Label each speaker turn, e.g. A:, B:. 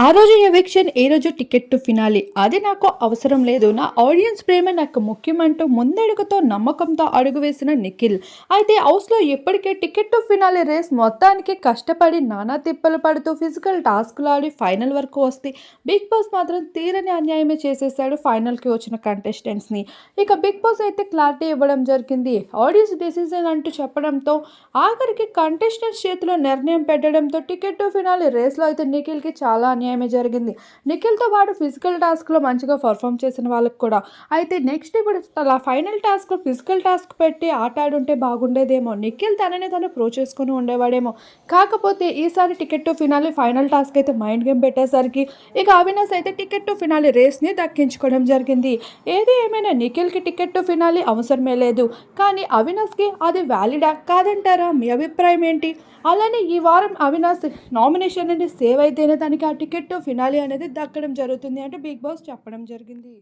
A: ఆ రోజు ఎవిక్షన్ ఈ రోజు టికెట్ టు ఫినాలి అది నాకు అవసరం లేదు. నా ఆడియన్స్ ప్రేమ నాకు ముఖ్యమంటూ ముందడుగుతో నమ్మకంతో అడుగు వేసిన నిఖిల్. అయితే హౌస్లో ఇప్పటికే టికెట్ టు ఫినాలి రేస్ మొత్తానికి కష్టపడి నానా తిప్పలు పడుతూ ఫిజికల్ టాస్క్లు ఆడి ఫైనల్ వరకు వస్తే బిగ్ బాస్ మాత్రం తీరని అన్యాయమే చేసేసాడు ఫైనల్కి వచ్చిన కంటెస్టెంట్స్ని ఇక బిగ్ బాస్ అయితే క్లారిటీ ఇవ్వడం జరిగింది. ఆడియన్స్ డిసిజన్ అంటూ చెప్పడంతో ఆఖరికి కంటెస్టెంట్స్ చేతిలో నిర్ణయం పెట్టడంతో టికెట్ టు ఫినాలి రేస్లో అయితే నిఖిల్కి చాలా అన్యాయమే జరిగింది. నిఖిల్తో పాటు ఫిజికల్ టాస్క్లో మంచిగా పర్ఫామ్ చేసిన వాళ్ళకి కూడా. అయితే నెక్స్ట్ ఇప్పుడు అలా ఫైనల్ టాస్క్లో ఫిజికల్ టాస్క్ పెట్టి ఆట ఆడుంటే బాగుండేదేమో. నిఖిల్ తనని తను ప్రూవ్ చేసుకుని ఉండేవాడేమో. కాకపోతే ఈసారి ticket to finale final task అయితే మైండ్ గేమ్ పెట్టేసరికి ఇక అవినాష్ అయితే టికెట్ టు ఫినాలి రేస్ని దక్కించుకోవడం జరిగింది. ఏది ఏమైనా నిఖిల్కి టికెట్ టు ఫినాలి అవసరమే లేదు. కానీ అవినాష్కి అది వ్యాలిడా కాదంటారా? మీ అభిప్రాయం ఏంటి? అలానే ఈ వారం అవినాష్ నామినేషన్ అనేది సేవ్ అయితేనే దానికి ఆ టికెట్ ఫినాలి అనేది దక్కడం జరుగుతుంది అంటే బిగ్ బాస్ చెప్పడం జరిగింది.